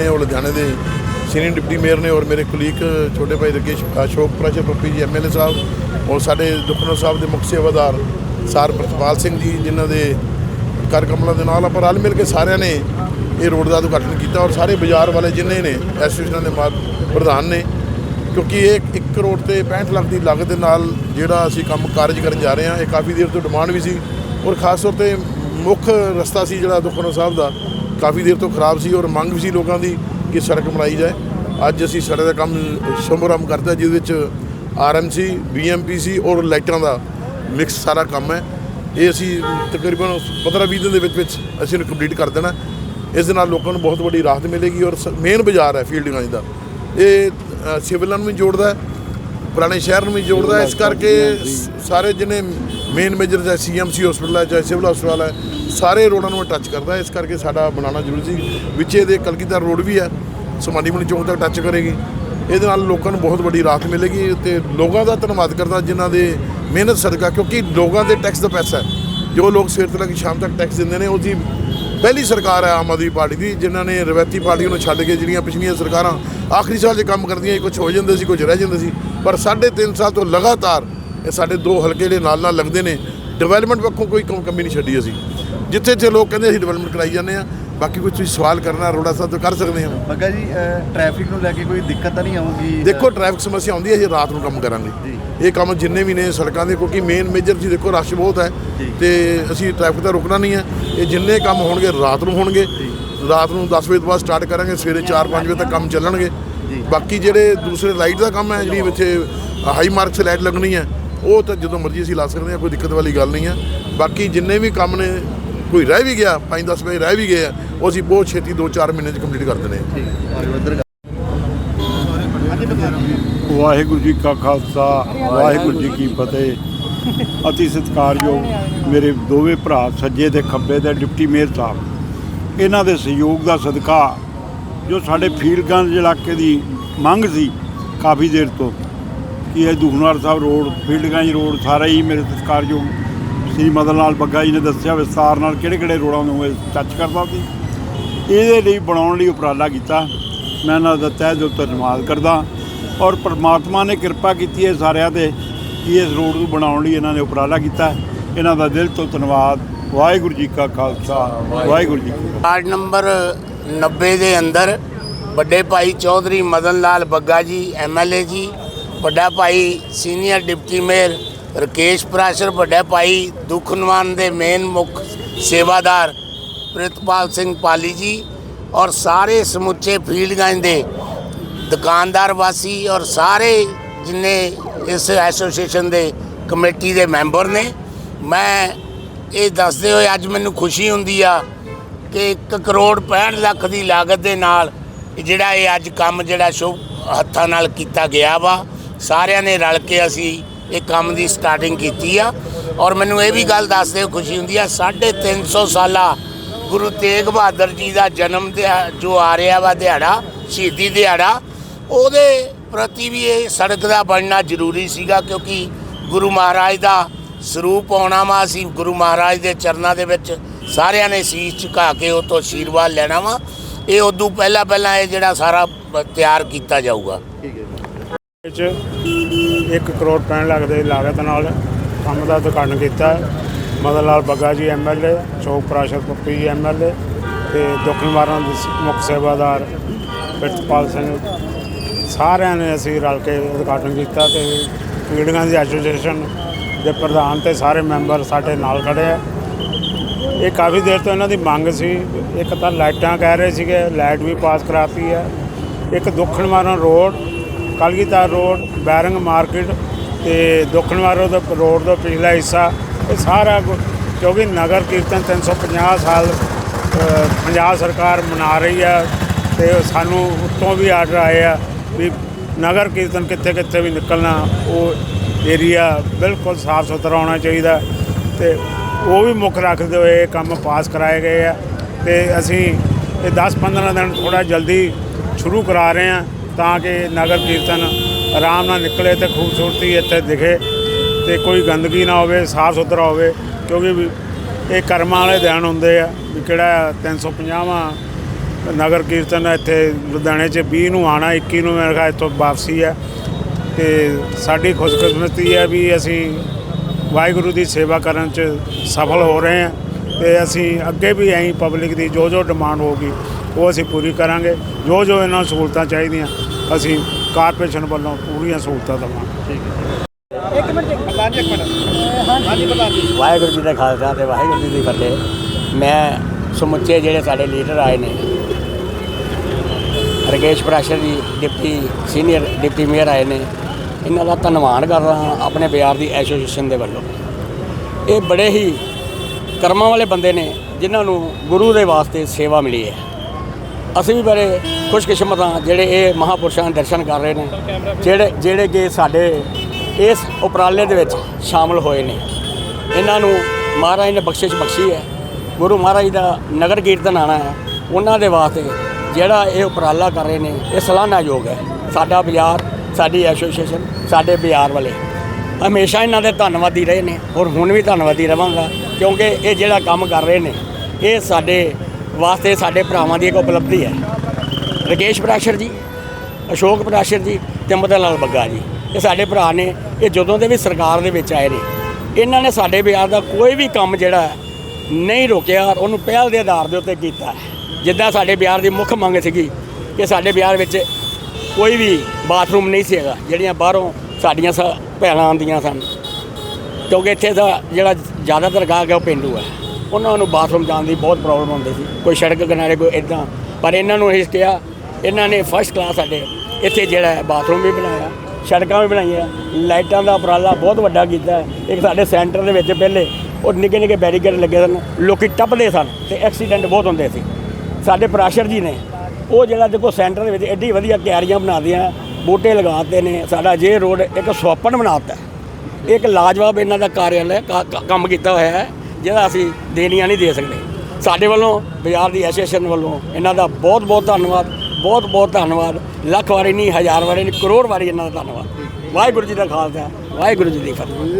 ਨੇ ਉਹ ਲੁਧਿਆਣੇ ਦੇ ਸੀਨੀਅਰ ਡਿਪਟੀ ਮੇਅਰ ਨੇ ਔਰ ਮੇਰੇ ਕੁਲੀਗ ਛੋਟੇ ਭਾਈ ਰਕੇਸ਼ ਅਸ਼ੋਕ ਪ੍ਰਸ਼ਰ ਪੱਪੀ ਜੀ ਐਮਐਲਏ ਸਾਹਿਬ ਔਰ ਸਾਡੇ ਦੁਖਨਰ ਸਾਹਿਬ ਦੇ ਮੁੱਖ ਸੇਵਾਦਾਰ ਸਾਰ ਪ੍ਰਤਪਾਲ ਸਿੰਘ ਜੀ, ਜਿਨ੍ਹਾਂ ਦੇ ਕਰ ਕਮਲਾਂ ਦੇ ਨਾਲ ਆਪਾਂ ਰਲ ਮਿਲ ਕੇ ਸਾਰਿਆਂ ਨੇ ਇਹ ਰੋਡ ਦਾ ਉਦਘਾਟਨ ਕੀਤਾ ਔਰ ਸਾਰੇ ਬਾਜ਼ਾਰ ਵਾਲੇ ਜਿੰਨੇ ਨੇ ਐਸੋਸੀਏਸ਼ਨਾਂ ਦੇ ਮਾਲ ਪ੍ਰਧਾਨ ਨੇ, ਕਿਉਂਕਿ ਇਹ 1 ਕਰੋੜ ਤੇ 65 ਲੱਖ ਦੀ ਲਾਗਤ ਦੇ ਨਾਲ ਜਿਹੜਾ ਅਸੀਂ ਕੰਮ ਕਾਰਜ ਕਰਨ ਜਾ ਰਹੇ ਹਾਂ, ਇਹ ਕਾਫੀ ਦੇਰ ਤੋਂ ਡਿਮਾਂਡ ਵੀ ਸੀ ਔਰ ਖਾਸ ਤੌਰ ਤੇ ਮੁੱਖ ਰਸਤਾ ਸੀ ਜਿਹੜਾ ਦੁਖਨਰ ਸਾਹਿਬ ਦਾ ਕਾਫੀ ਦੇਰ ਤੋਂ ਖਰਾਬ ਸੀ ਔਰ ਮੰਗ ਵੀ ਸੀ ਲੋਕਾਂ ਦੀ ਕਿ ਸੜਕ ਬਣਾਈ ਜਾਏ। ਅੱਜ ਅਸੀਂ ਸੜਕ ਦਾ ਕੰਮ ਸ਼ੁਭਾਰੰਭ ਕਰਤਾ, ਜਿਹਦੇ ਵਿੱਚ ਆਰਐਮਸੀ ਬੀਐਮਪੀਸੀ ਔਰ ਲਾਈਟਾਂ ਦਾ ਮਿਕਸ ਸਾਰਾ ਕੰਮ ਹੈ। ਇਹ ਅਸੀਂ ਤਕਰੀਬਨ 15-20 ਦਿਨ ਦੇ ਵਿੱਚ ਵਿੱਚ ਅਸੀਂ ਇਹਨੂੰ ਕੰਪਲੀਟ ਕਰ ਦੇਣਾ। ਇਸ ਦੇ ਨਾਲ ਲੋਕਾਂ ਨੂੰ ਬਹੁਤ ਵੱਡੀ ਰਾਹਤ ਮਿਲੇਗੀ ਔਰ ਮੇਨ ਬਾਜ਼ਾਰ ਹੈ ਫੀਲਡਿੰਗਾਂ ਦਾ। ਇਹ ਸਿਵਲਾਂ ਨੂੰ ਵੀ ਜੋੜਦਾ ਪੁਰਾਣੇ ਸ਼ਹਿਰ ਨੂੰ ਵੀ ਜੋੜਦਾ। ਇਸ ਕਰਕੇ ਸਾਰੇ ਜਿਹਨੇ ਮੇਨ ਮੇਜਰ ਚਾਹੇ ਸੀਐਮਸੀ ਹਸਪੀਟਲ ਹੈ ਚਾਹੇ ਸਿਵਲ ਹਸਪਤਾਲ ਹੈ ਸਾਰੇ ਰੋਡਾਂ ਨੂੰ ਟੱਚ ਕਰਦਾ। ਇਸ ਕਰਕੇ ਸਾਡਾ ਬਣਾਉਣਾ ਜ਼ਰੂਰੀ ਸੀ। ਵਿੱਚ ਇਹਦੇ ਕਲਗੀਧਰ ਰੋਡ ਵੀ ਹੈ। ਸਮਾਨੀਮਣੀ ਚੌਂਕ ਤੱਕ ਟੱਚ ਕਰੇਗੀ। ਇਹਦੇ ਨਾਲ ਲੋਕਾਂ ਨੂੰ ਬਹੁਤ ਵੱਡੀ ਰਾਹਤ ਮਿਲੇਗੀ ਤੇ ਲੋਕਾਂ ਦਾ ਧੰਨਵਾਦ ਕਰਦਾ ਜਿਨ੍ਹਾਂ ਦੇ ਮਿਹਨਤ ਸਦਕਾ ਕਿਉਂਕਿ ਲੋਕਾਂ ਦੇ ਟੈਕਸ ਦਾ ਪੈਸਾ ਹੈ। ਜੋ ਲੋਕ ਸਵੇਰ ਤੋਂ ਲੈ ਕੇ ਸ਼ਾਮ ਤੱਕ ਟੈਕਸ ਦਿੰਦੇ ਨੇ ਉਹਦੀ ਪਹਿਲੀ ਸਰਕਾਰ ਹੈ ਆਮ ਆਦਮੀ ਪਾਰਟੀ ਦੀ, ਜਿਨ੍ਹਾਂ ਨੇ ਰਵਾਇਤੀ ਪਾਰਟੀ ਨੂੰ ਛੱਡ ਕੇ ਜਿਹੜੀਆਂ ਪਿਛਲੀਆਂ ਸਰਕਾਰਾਂ ਆਖਰੀ ਸਾਲ 'ਚ ਕੰਮ ਕਰਦੀਆਂ ਕੁਝ ਹੋ ਜਾਂਦੇ ਸੀ ਕੁਝ ਰਹਿ ਜਾਂਦੇ ਸੀ, ਪਰ ਸਾਢੇ ਤਿੰਨ ਸਾਲ ਤੋਂ ਲਗਾਤਾਰ ਇਹ ਸਾਡੇ ਦੋ ਹਲਕੇ ਦੇ ਨਾਲ ਨਾਲ ਲੱਗਦੇ ਨੇ ਡਿਵੈਲਪਮੈਂਟ ਪੱਖੋਂ ਕੋਈ ਕਮੀ ਨਹੀਂ ਛੱਡੀ ਅਸੀਂ। ਜਿੱਥੇ ਜਿੱਥੇ ਲੋਕ ਕਹਿੰਦੇ ਅਸੀਂ ਡਿਵੈਲਪਮੈਂਟ ਕਰਾਈ ਜਾਂਦੇ ਆ ਬਾਕੀ ਕੋਈ ਤੁਸੀਂ ਸਵਾਲ ਕਰਨਾ ਰੋੜਾ ਸਾਹਿਬ ਤੋਂ ਕਰ ਸਕਦੇ ਹਾਂ। ਬੱਗਾ ਜੀ ਟ੍ਰੈਫਿਕ ਨੂੰ ਲੈ ਕੇ ਕੋਈ ਦਿੱਕਤ ਤਾਂ ਨਹੀਂ ਆਊਗੀ? ਦੇਖੋ ਟ੍ਰੈਫਿਕ ਸਮੱਸਿਆ ਆਉਂਦੀ ਹੈ ਅਸੀਂ ਰਾਤ ਨੂੰ ਕੰਮ ਕਰਾਂਗੇ। ਜੀ। ਇਹ ਕੰਮ ਜਿੰਨੇ ਵੀ ਨੇ ਸੜਕਾਂ ਦੇ ਕਿਉਂਕਿ ਮੇਨ ਮੇਜਰ ਜੀ ਦੇਖੋ ਰਸ਼ ਬਹੁਤ ਹੈ ਜੀ। ਤੇ ਅਸੀਂ ਟ੍ਰੈਫਿਕ ਦਾ ਰੁਕਣਾ ਨਹੀਂ ਹੈ। ਇਹ ਜਿੰਨੇ ਕੰਮ ਹੋਣਗੇ ਰਾਤ ਨੂੰ ਹੋਣਗੇ। ਰਾਤ ਨੂੰ 10 ਵਜੇ ਤੋਂ ਬਾਅਦ ਸਟਾਰਟ ਕਰਾਂਗੇ ਸਵੇਰੇ 4-5 ਵਜੇ ਤੱਕ ਕੰਮ ਚੱਲਣਗੇ। ਜੀ। ਬਾਕੀ ਜਿਹੜੇ ਦੂਸਰੇ ਲਾਈਟ ਦਾ ਕੰਮ ਹੈ ਜਿਹੜੀ ਇੱਥੇ ਹਾਈ ਮਾਰਕ 'ਤੇ ਲਾਈਟ ਲੱਗਣੀ ਹੈ ਉਹ ਤਾਂ ਜਦੋਂ ਮਰਜ਼ੀ ਅਸੀਂ ਲਾ ਸਕਦੇ ਹਾਂ ਕੋਈ ਦਿੱਕਤ ਵਾਲੀ ਗੱਲ ਨਹੀਂ ਹੈ। ਬਾਕੀ ਜਿੰਨੇ ਵੀ ਕੰਮ ਨੇ ਕੋਈ ਰਹਿ ਵੀ ਗਿਆ 5-10 ਵਜੇ ਰਹਿ ਵੀ ਗਏ ਆ, ਉਹ ਅਸੀਂ ਬਹੁਤ ਛੇਤੀ 2-4 ਮਹੀਨੇ 'ਚ ਕੰਪਲੀਟ ਕਰ ਦਿੰਦੇ ਹਾਂ। ਵਾਹਿਗੁਰੂ ਜੀ ਕਾ ਖਾਲਸਾ, ਵਾਹਿਗੁਰੂ ਜੀ ਕੀ ਫਤਿਹ। ਅਤੀ ਸਤਿਕਾਰਯੋਗ ਮੇਰੇ ਦੋਵੇਂ ਭਰਾ ਸੱਜੇ ਤੇ ਖੱਬੇ ਦੇ ਡਿਪਟੀ ਮੇਅਰ ਸਾਹਿਬ। ਇਹਨਾਂ ਦੇ ਸਹਿਯੋਗ ਦਾ ਸਦਕਾ ਜੋ ਸਾਡੇ ਫੀਲਡਗੰਜ ਇਲਾਕੇ ਦੀ ਮੰਗ ਸੀ ਕਾਫੀ ਦੇਰ ਤੋਂ, ਕਿ ਇਹ ਦੁਖਨਵਾਰ ਸਾਹਿਬ ਰੋਡ, ਫੀਲਡਗੰਜ ਰੋਡ ਸਾਰਾ ਹੀ ਮੇਰੇ ਸਤਿਕਾਰਯੋਗ ਸ੍ਰੀ ਮਦਨ ਲਾਲ ਬੱਗਾ ਜੀ ਨੇ ਦੱਸਿਆ ਵਿਸਤਾਰ ਨਾਲ ਕਿਹੜੇ ਕਿਹੜੇ ਰੋਡਾਂ ਨੂੰ ਇਹ ਟੱਚ ਕਰਦਾ ਸੀ। ਇਹਦੇ ਲਈ ਬਣਾਉਣ ਲਈ ਉਪਰਾਲਾ ਕੀਤਾ। ਮੈਂ ਇਹਨਾਂ ਦਾ ਤਹਿ ਦਿਲ ਤੋਂ ਧੰਨਵਾਦ ਕਰਦਾ ਔਰ ਪਰਮਾਤਮਾ ਨੇ ਕਿਰਪਾ ਕੀਤੀ ਹੈ ਸਾਰਿਆਂ ਤੇ ਕਿ ਇਸ ਰੋਡ ਨੂੰ ਬਣਾਉਣ ਲਈ ਇਹਨਾਂ ਨੇ ਉਪਰਾਲਾ ਕੀਤਾ। ਇਹਨਾਂ ਦਾ ਦਿਲ ਤੋਂ ਧੰਨਵਾਦ। ਵਾਹਿਗੁਰੂ ਜੀ ਕਾ ਖਾਲਸਾ। ਵਾਹਿਗੁਰੂ ਜੀ ਕੀ ਵਾਰਡ ਨੰਬਰ 90 ਦੇ ਅੰਦਰ ਵੱਡੇ ਭਾਈ ਚੌਧਰੀ ਮਦਨ ਲਾਲ ਬੱਗਾ ਜੀ ਐਮਐਲਏ ਜੀ, ਵੱਡਾ ਭਾਈ senior deputy mayor Rakesh Prashar ਵੱਡੇ ਭਾਈ, ਦੁਖਨਵਾਨ ਦੇ ਮੇਨ ਮੁੱਖ ਸੇਵਾਦਾਰ ਪ੍ਰਿਤਪਾਲ ਸਿੰਘ ਪਾਲੀ ਜੀ ਔਰ ਸਾਰੇ ਸਮੁੱਚੇ ਫੀਲਡਗੰਜ ਦੇ ਦੁਕਾਨਦਾਰ ਵਾਸੀ ਔਰ ਸਾਰੇ ਜਿੰਨੇ ਇਸ ਐਸੋਸੀਏਸ਼ਨ ਦੇ ਕਮੇਟੀ ਦੇ ਮੈਂਬਰ ਨੇ, ਮੈਂ ਇਹ ਦੱਸਦੇ ਹੋਏ ਅੱਜ ਮੈਨੂੰ ਖੁਸ਼ੀ ਹੁੰਦੀ ਆ ਕਿ 1 ਕਰੋੜ 65 ਲੱਖ ਦੀ ਲਾਗਤ ਦੇ ਨਾਲ ਜਿਹੜਾ ਇਹ ਅੱਜ ਕੰਮ ਜਿਹੜਾ ਸ਼ੁਭ ਹੱਥਾਂ ਨਾਲ ਕੀਤਾ ਗਿਆ ਵਾ, ਸਾਰਿਆਂ ਨੇ ਰਲ ਕੇ ਅਸੀਂ ਇਹ ਕੰਮ ਦੀ ਸਟਾਰਟਿੰਗ ਕੀਤੀ ਆ। ਔਰ ਮੈਨੂੰ ਇਹ ਵੀ ਗੱਲ ਦੱਸਦੇ ਹੋਏ ਖੁਸ਼ੀ ਹੁੰਦੀ ਆ 350 ਸਾਲਾ ਗੁਰੂ ਤੇਗ ਬਹਾਦਰ ਜੀ ਦਾ ਜਨਮ ਦਿਹਾ- ਜੋ ਆ ਰਿਹਾ ਵਾ ਦਿਹਾੜਾ, ਸ਼ਹੀਦੀ ਦਿਹਾੜਾ, ਉਹਦੇ ਪ੍ਰਤੀ ਵੀ ਇਹ ਸੜਕ ਦਾ ਬਣਨਾ ਜ਼ਰੂਰੀ ਸੀਗਾ, ਕਿਉਂਕਿ ਗੁਰੂ ਮਹਾਰਾਜ ਦਾ ਸਰੂਪ ਆਉਣਾ ਵਾ, ਅਸੀਂ ਗੁਰੂ ਮਹਾਰਾਜ ਦੇ ਚਰਨਾਂ ਦੇ ਵਿੱਚ ਸਾਰਿਆਂ ਨੇ ਸੀਸ ਝੁਕਾ ਕੇ ਉਹ ਤੋਂ ਆਸ਼ੀਰਵਾਦ ਲੈਣਾ ਵਾ। ਇਹ ਉਦੋਂ ਪਹਿਲਾਂ ਪਹਿਲਾਂ ਇਹ ਜਿਹੜਾ ਸਾਰਾ ਤਿਆਰ ਕੀਤਾ ਜਾਊਗਾ। ਠੀਕ ਹੈ ਵਿੱਚ 1 ਕਰੋੜ 65 ਲੱਖ ਦੇ ਲਾਗਤ ਨਾਲ ਕੰਮ ਦਾ ਉਦਘਾਟਨ ਕੀਤਾ ਮਦਨ ਲਾਲ ਬੱਗਾ ਜੀ ਐਮਐਲਏ ਚੌਕ ਪ੍ਰਾਸ਼ਰ ਪੱਪੀ ਜੀ ਐਮਐਲਏ ਤੇ ਦੱਖਣ ਮਾਰਨ ਦੇ ਸ- ਮੁੱਖ ਸੇਵਾਦਾਰ ਪ੍ਰਿਤਪਾਲ ਸਿੰਘ। ਸਾਰਿਆਂ ਨੇ ਅਸੀਂ ਰਲ ਕੇ ਉਦਘਾਟਨ ਕੀਤਾ ਤੇ ਪੀੜ੍ਹੀਆਂ ਦੀ ਐਸੋਸੀਏਸ਼ਨ ਦੇ ਪ੍ਰਧਾਨ ਤੇ ਸਾਰੇ ਮੈਂਬਰ ਸਾਡੇ ਨਾਲ ਖੜੇ ਆ। ਇਹ ਕਾਫੀ ਦੇਰ ਤੋਂ ਇਹਨਾਂ ਦੀ ਮੰਗ ਸੀ। ਇੱਕ ਤਾਂ ਲਾਈਟਾਂ ਕਹਿ ਰਹੇ ਸੀਗੇ, ਲਾਈਟ ਵੀ ਪਾਸ ਕਰਾਤੀ ਹੈ। ਇੱਕ ਦੱਖਣ ਮਾਰਨ ਰੋਡ ਕਲਗੀਧਰ ਰੋਡ, ਬੈਰੰਗ ਮਾਰਕੀਟ ਤੇ ਦੱਖਣ ਮਾਰਨ ਦਾ ਰੋਡ ਦਾ ਪਿਛਲਾ ਹਿੱਸਾ, ਇਹ ਸਾਰਾ ਕਿਉਂਕਿ ਨਗਰ ਕੀਰਤਨ 350 ਸਾਲ ਪੰਜਾਬ ਸਰਕਾਰ ਮਨਾ ਰਹੀ ਆ ਤੇ ਸਾਨੂੰ ਉੱਤੋਂ ਵੀ ਆਰਡਰ ਆਏ ਆ ਵੀ ਨਗਰ ਕੀਰਤਨ ਕਿੱਥੇ ਕਿੱਥੇ ਵੀ ਨਿਕਲਣਾ, ਉਹ ਏਰੀਆ ਬਿਲਕੁਲ ਸਾਫ਼ ਸੁਥਰਾ ਹੋਣਾ ਚਾਹੀਦਾ ਤੇ ਉਹ ਵੀ ਮੁੱਖ ਰੱਖਦੇ ਹੋਏ ਇਹ ਕੰਮ ਪਾਸ ਕਰਾਏ ਗਏ ਆ ਤੇ ਅਸੀਂ ਇਹ 10-15 ਦਿਨ ਥੋੜਾ ਜਲਦੀ ਸ਼ੁਰੂ ਕਰਾ ਰਹੇ ਆ ਤਾਂ ਕਿ ਨਗਰ ਕੀਰਤਨ ਆਰਾਮ ਨਾਲ ਨਿਕਲੇ ਤੇ ਖੂਬਸੂਰਤੀ ਇੱਥੇ ਦਿਖੇ ਤੇ ਕੋਈ ਗੰਦਗੀ ਨਾ ਹੋਵੇ, ਸਾਫ਼ ਸੁਥਰਾ ਹੋਵੇ, ਕਿਉਂਕਿ ਵੀ ਇਹ ਕਰਮਾਂ ਵਾਲੇ ਦਿਨ ਹੁੰਦੇ ਆ ਵੀ ਕਿਹੜਾ 350ਵਾਂ ਨਗਰ ਕੀਰਤਨ ਇੱਥੇ ਲੁਧਿਆਣੇ 'ਚ 20 ਨੂੰ ਆਣਾ 21 ਨੂੰ ਮੇਰੇ ਖਿਆਲ ਇੱਥੋਂ ਵਾਪਸੀ ਹੈ ਤੇ ਸਾਡੀ ਖੁਸ਼ਕਿਸਮਤੀ ਹੈ ਵੀ ਅਸੀਂ ਵਾਹਿਗੁਰੂ ਦੀ ਸੇਵਾ ਕਰਨ 'ਚ ਸਫਲ ਹੋ ਰਹੇ ਹਾਂ ਤੇ ਅਸੀਂ ਅੱਗੇ ਵੀ ਐਂ ਪਬਲਿਕ ਦੀ ਜੋ ਜੋ ਡਿਮਾਂਡ ਹੋਗੀ ਉਹ ਅਸੀਂ ਪੂਰੀ ਕਰਾਂਗੇ। ਜੋ ਜੋ ਇਹਨਾਂ ਨੂੰ ਸਹੂਲਤਾਂ ਚਾਹੀਦੀਆਂ ਅਸੀਂ ਕਾਰਪੋਰੇਸ਼ਨ ਵੱਲੋਂ ਪੂਰੀਆਂ ਸਹੂਲਤਾਂ ਦੇਵਾਂਗੇ। ਵਾਹਿਗੁਰੂ ਜੀ ਦਾ ਖਾਲਸਾ ਤੇ ਵਾਹਿਗੁਰੂ ਜੀ ਦੀ ਫਤਿਹ। ਮੈਂ ਸਮੁੱਚੇ ਜਿਹੜੇ ਸਾਡੇ ਲੀਡਰ ਆਏ ਨੇ ਰਕੇਸ਼ ਪ੍ਰਾਸ਼ਰ ਜੀ ਡਿਪਟੀ ਸੀਨੀਅਰ ਡਿਪਟੀ ਮੇਅਰ ਆਏ ਨੇ ਇਹਨਾਂ ਦਾ ਧੰਨਵਾਦ ਕਰਦਾ ਹਾਂ ਆਪਣੇ ਬਿਹਾਰ ਦੀ ਐਸੋਸੀਏਸ਼ਨ ਦੇ ਵੱਲੋਂ। ਇਹ ਬੜੇ ਹੀ ਕਰਮਾਂ ਵਾਲੇ ਬੰਦੇ ਨੇ ਜਿਨ੍ਹਾਂ ਨੂੰ ਗੁਰੂ ਦੇ ਵਾਸਤੇ ਸੇਵਾ ਮਿਲੀ ਹੈ। ਅਸੀਂ ਵੀ ਬੜੇ ਖੁਸ਼ਕਿਸਮਤ ਹਾਂ ਜਿਹੜੇ ਇਹ ਮਹਾਪੁਰਸ਼ਾਂ ਦੇ ਦਰਸ਼ਨ ਕਰ ਰਹੇ ਨੇ, ਜਿਹੜੇ ਜਿਹੜੇ ਕਿ ਸਾਡੇ ਇਸ ਉਪਰਾਲੇ ਦੇ ਵਿੱਚ ਸ਼ਾਮਲ ਹੋਏ ਨੇ। ਇਹਨਾਂ ਨੂੰ ਮਹਾਰਾਜ ਨੇ ਬਖਸ਼ਿਸ਼ ਬਖਸ਼ੀ ਹੈ। ਗੁਰੂ ਮਹਾਰਾਜ ਦਾ ਨਗਰ ਕੀਰਤਨ ਆਣਾ ਹੈ। ਉਹਨਾਂ ਦੇ ਵਾਸਤੇ ਜਿਹੜਾ ਇਹ ਉਪਰਾਲਾ ਕਰ ਰਹੇ ਨੇ, ਇਹ ਸਲਾਹਨਾਯੋਗ ਹੈ। ਸਾਡਾ ਬਾਜ਼ਾਰ ਸਾਡੀ ਐਸੋਸੀਏਸ਼ਨ, ਸਾਡੇ ਬਾਜ਼ਾਰ ਵਾਲੇ ਹਮੇਸ਼ਾ ਇਹਨਾਂ ਦੇ ਧੰਨਵਾਦੀ ਰਹੇ ਨੇ। ਔਰ ਹੁਣ ਵੀ ਧੰਨਵਾਦੀ ਰਵਾਂਗਾ, ਕਿਉਂਕਿ ਇਹ ਜਿਹੜਾ ਕੰਮ ਕਰ ਰਹੇ ਨੇ, ਇਹ ਸਾਡੇ ਵਾਸਤੇ ਸਾਡੇ ਭਰਾਵਾਂ ਦੀ ਇੱਕ ਉਪਲਬਧੀ ਹੈ। ਰਕੇਸ਼ ਪ੍ਰਾਸ਼ਰ ਜੀ, ਅਸ਼ੋਕ ਪ੍ਰਾਸ਼ਰ ਜੀ ਤੇ ਮਦਨ ਲਾਲ ਬੱਗਾ ਜੀ। ਇਹ ਸਾਡੇ ਭਰਾ ਨੇ, ਇਹ ਜਦੋਂ ਦੇ ਵੀ ਸਰਕਾਰ ਦੇ ਵਿੱਚ ਆਏ ਨੇ, ਇਹਨਾਂ ਨੇ ਸਾਡੇ ਬਿਹਾਰ ਦਾ ਕੋਈ ਵੀ ਕੰਮ ਜਿਹੜਾ ਨਹੀਂ ਰੋਕਿਆ ਔਰ ਉਹਨੂੰ ਪਹਿਲ ਦੇ ਆਧਾਰ ਦੇ ਉੱਤੇ ਕੀਤਾ ਜਿੱਦਾਂ ਸਾਡੇ ਬਿਹਾਰ ਦੀ ਮੁੱਖ ਮੰਗ ਸੀਗੀ ਕਿ ਸਾਡੇ ਬਿਹਾਰ ਵਿੱਚ ਕੋਈ ਵੀ ਬਾਥਰੂਮ ਨਹੀਂ ਸੀ ਹੈਗਾ, ਜਿਹੜੀਆਂ ਬਾਹਰੋਂ ਸਾਡੀਆਂ ਸ- ਭੈਣਾਂ ਆਉਂਦੀਆਂ ਸਨ। ਕਿਉਂਕਿ ਇੱਥੇ ਦਾ ਜਿਹੜਾ ਜ਼ਿਆਦਾਤਰ ਗਾਹਕ ਹੈ ਉਹ ਪਿੰਡੂ ਹੈ। ਉਹਨਾਂ ਨੂੰ ਬਾਥਰੂਮ ਜਾਣ ਦੀ ਬਹੁਤ ਪ੍ਰੋਬਲਮ ਹੁੰਦੀ ਸੀ। ਕੋਈ ਸੜਕ ਕਿਨਾਰੇ, ਕੋਈ ਇਦਾਂ ਪਰ ਇਹਨਾਂ ਨੂੰ ਇਹ ਕਿਹਾ, ਇਹਨਾਂ ਨੇ ਫਸਟ ਕਲਾਸ ਸਾਡੇ ਇੱਥੇ ਜਿਹੜਾ ਹੈ, ਬਾਥਰੂਮ ਵੀ ਬਣਾਇਆ, ਸੜਕਾਂ ਵੀ ਬਣਾਈਆਂ, ਲਾਈਟਾਂ ਦਾ ਉਪਰਾਲਾ ਬਹੁਤ ਵੱਡਾ ਕੀਤਾ ਇੱਕ ਸਾਡੇ ਸੈਂਟਰ ਦੇ ਵਿੱਚ ਪਹਿਲੇ ਉਹ ਨਿੱਕੇ ਨਿੱਕੇ ਬੈਰੀਕੇਡ ਲੱਗੇ ਸਨ, ਲੋਕੀ ਟੱਪਦੇ ਸਨ ਤੇ ਐਕਸੀਡੈਂਟ ਬਹੁਤ ਹੁੰਦੇ ਸੀ। ਸਾਡੇ ਪ੍ਰਾਸ਼ਰ ਜੀ ਨੇ ਉਹ ਜਿਹੜਾ ਦੇਖੋ ਸੈਂਟਰ ਦੇ ਵਿੱਚ ਐਡੀ ਵਧੀਆ ਕਿਆਰੀਆਂ ਬਣਾਉਂਦੀਆਂ, ਬੂਟੇ ਲਗਾਤੇ ਨੇ, ਸਾਡਾ ਜੇ ਰੋਡ ਇੱਕ ਸੋਪਨ ਬਣਾਤਾ ਇੱਕ ਲਾਜਵਾਬ ਇਹਨਾਂ ਦਾ ਕਾਰਿਆਲਾ ਕਾ- ਕਾ- ਕੰਮ ਕੀਤਾ ਹੋਇਆ ਹੈ। ਜਿਹਦਾ ਅਸੀਂ ਦੇਣੀਆਂ ਨਹੀਂ ਦੇ ਸਕਦੇ। ਸਾਡੇ ਵੱਲੋਂ, ਬਾਜ਼ਾਰ ਦੀ ਐਸੋਸੀਏਸ਼ਨ ਵੱਲੋਂ ਇਹਨਾਂ ਦਾ ਬਹੁਤ ਬਹੁਤ ਧੰਨਵਾਦ, ਬਹੁਤ ਬਹੁਤ ਧੰਨਵਾਦ। ਲੱਖ ਵਾਰੀ ਨਹੀਂ, ਹਜ਼ਾਰ ਵਾਰੀ ਨਹੀਂ, ਕਰੋੜ ਵਾਰੀ ਇਹਨਾਂ ਦਾ ਧੰਨਵਾਦ। ਵਾਹਿਗੁਰੂ ਜੀ ਦਾ ਖਾਲਸਾ, ਵਾਹਿਗੁਰੂ ਜੀ ਦੀ ਫਤਿਹ।